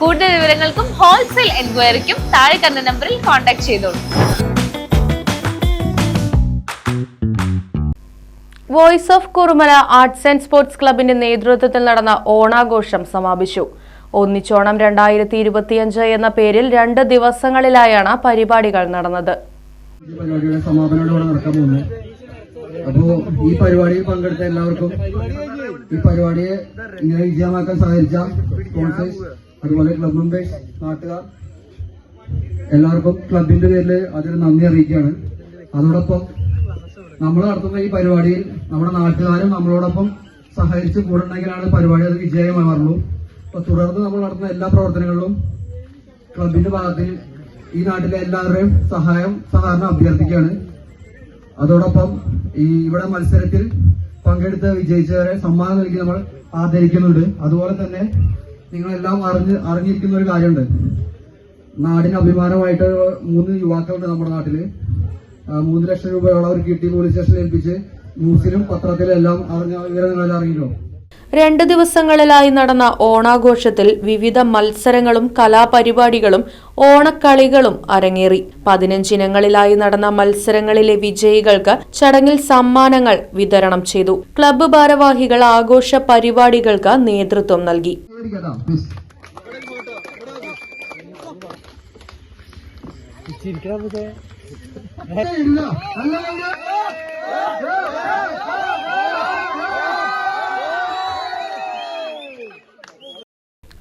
കൂടുതൽ വിവരങ്ങൾക്കും ഹോൾസെയിൽ എൻക്വയറിക്കും താഴെ കണ്ട നമ്പറിൽ കോൺടാക്ട് ചെയ്തോളൂ. Voice of Kurumala arts and sports ക്ലബിന്റെ നേതൃത്വത്തിൽ നടന്ന ഓണാഘോഷം സമാപിച്ചു. ഒന്നിച്ചോണം രണ്ടായിരത്തി ഇരുപത്തിയഞ്ച് എന്ന പേരിൽ രണ്ട് ദിവസങ്ങളിലായാണ് പരിപാടികൾ നടന്നത്. ഈ പരിപാടിയുടെ സമാപനമാണ് നടക്കാൻ പോകുന്നത് അപ്പോ ഈ പരിപാടിയിൽ പങ്കെടുത്ത എല്ലാവർക്കും ഈ പരിപാടിയെ ഇങ്ങനെ വിജയമാക്കാൻ സഹകരിച്ച സ്പോൺസേഴ്സ് അതുപോലെ ക്ലബ് മെമ്പേഴ്സ് നാട്ടുകാർ എല്ലാവർക്കും ക്ലബിന്റെ പേരിൽ അതിന് നന്ദി അറിയിക്കുകയാണ്. അതോടൊപ്പം നമ്മൾ നടത്തുന്ന ഈ പരിപാടിയിൽ നമ്മുടെ നാട്ടുകാരും നമ്മളോടൊപ്പം സഹകരിച്ച് കൂടുണ്ടെങ്കിലാണ് പരിപാടി അത് വിജയമായി മാറുള്ളൂ. അപ്പൊ തുടർന്ന് നമ്മൾ നടത്തുന്ന എല്ലാ പ്രവർത്തനങ്ങളിലും ക്ലബിന്റെ ഭാഗത്തിൽ ഈ നാട്ടിലെ എല്ലാവരുടെയും സഹായം സഹകരണം അഭ്യർത്ഥിക്കുകയാണ്. അതോടൊപ്പം ഈ ഇവിടെ മത്സരത്തിൽ പങ്കെടുത്ത് വിജയിച്ചവരെ സമ്മാനം നൽകി നമ്മൾ ആദരിക്കുന്നുണ്ട്. അതുപോലെ തന്നെ നിങ്ങളെല്ലാം അറിഞ്ഞ് അറിഞ്ഞിരിക്കുന്ന ഒരു കാര്യമുണ്ട്. നാടിന് അഭിമാനമായിട്ട് മൂന്ന് യുവാക്കളുണ്ട് നമ്മുടെ നാട്ടിൽ. മൂന്ന് ലക്ഷം രൂപയോളം അവർ കിട്ടി പോലീസ് സ്റ്റേഷനിൽ ഏൽപ്പിച്ച് ന്യൂസിലും പത്രത്തിലും എല്ലാം അറിഞ്ഞ വിവരങ്ങളെല്ലാം അറിയില്ലോ രണ്ട് ദിവസങ്ങളിലായി നടന്ന ഓണാഘോഷത്തിൽ വിവിധ മത്സരങ്ങളും കലാപരിപാടികളും ഓണക്കളികളും അരങ്ങേറി. പതിനഞ്ചിനങ്ങളിലായി നടന്ന മത്സരങ്ങളിലെ വിജയികൾക്ക് ചടങ്ങിൽ സമ്മാനങ്ങൾ വിതരണം ചെയ്തു. ക്ലബ്ബ് ഭാരവാഹികൾ ആഘോഷ പരിപാടികൾക്ക് നേതൃത്വം നൽകി. ഇല്ല.